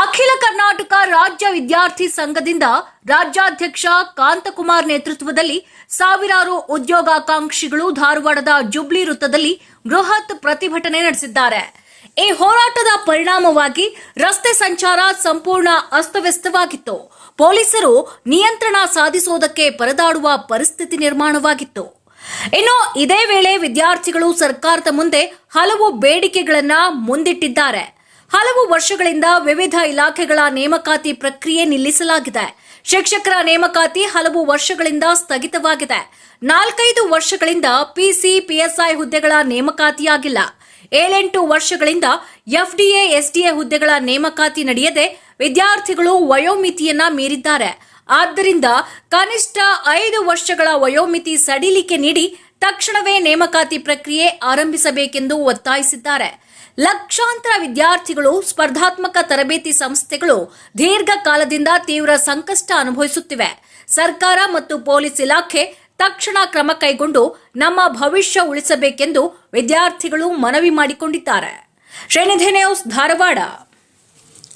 ಅಖಿಲ ಕರ್ನಾಟಕ ರಾಜ್ಯ ವಿದ್ಯಾರ್ಥಿ ಸಂಘದಿಂದ ರಾಜ್ಯಾಧ್ಯಕ್ಷ ಕಾಂತಕುಮಾರ್ ನೇತೃತ್ವದಲ್ಲಿ ಸಾವಿರಾರು ಉದ್ಯೋಗಾಕಾಂಕ್ಷಿಗಳು ಧಾರವಾಡದ ಜುಬ್ಲಿ ವೃತ್ತದಲ್ಲಿ ಬೃಹತ್ ಪ್ರತಿಭಟನೆ ನಡೆಸಿದ್ದಾರೆ. ಈ ಹೋರಾಟದ ಪರಿಣಾಮವಾಗಿ ರಸ್ತೆ ಸಂಚಾರ ಸಂಪೂರ್ಣ ಅಸ್ತವ್ಯಸ್ತವಾಗಿತ್ತು. ಪೊಲೀಸರು ನಿಯಂತ್ರಣ ಸಾಧಿಸುವುದಕ್ಕೆ ಪರದಾಡುವ ಪರಿಸ್ಥಿತಿ ನಿರ್ಮಾಣವಾಗಿತ್ತು. ಇನ್ನು ಇದೇ ವೇಳೆ ವಿದ್ಯಾರ್ಥಿಗಳು ಸರ್ಕಾರದ ಮುಂದೆ ಹಲವು ಬೇಡಿಕೆಗಳನ್ನ ಮುಂದಿಟ್ಟಿದ್ದಾರೆ. ಹಲವು ವರ್ಷಗಳಿಂದ ವಿವಿಧ ಇಲಾಖೆಗಳ ನೇಮಕಾತಿ ಪ್ರಕ್ರಿಯೆ ನಿಲ್ಲಿಸಲಾಗಿದೆ. ಶಿಕ್ಷಕರ ನೇಮಕಾತಿ ಹಲವು ವರ್ಷಗಳಿಂದ ಸ್ಥಗಿತವಾಗಿದೆ. ನಾಲ್ಕೈದು ವರ್ಷಗಳಿಂದ ಪಿಸಿ ಪಿಎಸ್ಐ ಹುದ್ದೆಗಳ ನೇಮಕಾತಿಯಾಗಿಲ್ಲ. ಏಳೆಂಟು ವರ್ಷಗಳಿಂದ ಎಫ್ಡಿಎ ಎಸ್ಡಿಎ ಹುದ್ದೆಗಳ ನೇಮಕಾತಿ ನಡೆಯದೆ ವಿದ್ಯಾರ್ಥಿಗಳು ವಯೋಮಿತಿಯನ್ನ ಮೀರಿದ್ದಾರೆ. ಆದ್ದರಿಂದ ಕನಿಷ್ಠ ಐದು ವರ್ಷಗಳ ವಯೋಮಿತಿ ಸಡಿಲಿಕೆ ನೀಡಿ ತಕ್ಷಣವೇ ನೇಮಕಾತಿ ಪ್ರಕ್ರಿಯೆ ಆರಂಭಿಸಬೇಕೆಂದು ಒತ್ತಾಯಿಸಿದ್ದಾರೆ. ಲಕ್ಷಾಂತರ ವಿದ್ಯಾರ್ಥಿಗಳು, ಸ್ಪರ್ಧಾತ್ಮಕ ತರಬೇತಿ ಸಂಸ್ಥೆಗಳು ದೀರ್ಘಕಾಲದಿಂದ ತೀವ್ರ ಸಂಕಷ್ಟ ಅನುಭವಿಸುತ್ತಿವೆ. ಸರ್ಕಾರ ಮತ್ತು ಪೊಲೀಸ್ ಇಲಾಖೆ ತಕ್ಷಣ ಕ್ರಮ ಕೈಗೊಂಡು ನಮ್ಮ ಭವಿಷ್ಯ ಉಳಿಸಬೇಕೆಂದು ವಿದ್ಯಾರ್ಥಿಗಳು ಮನವಿ ಮಾಡಿಕೊಂಡಿದ್ದಾರೆ. ಶ್ರೇಣಿಧಿ ನ್ಯೂಸ್ ಧಾರವಾಡ.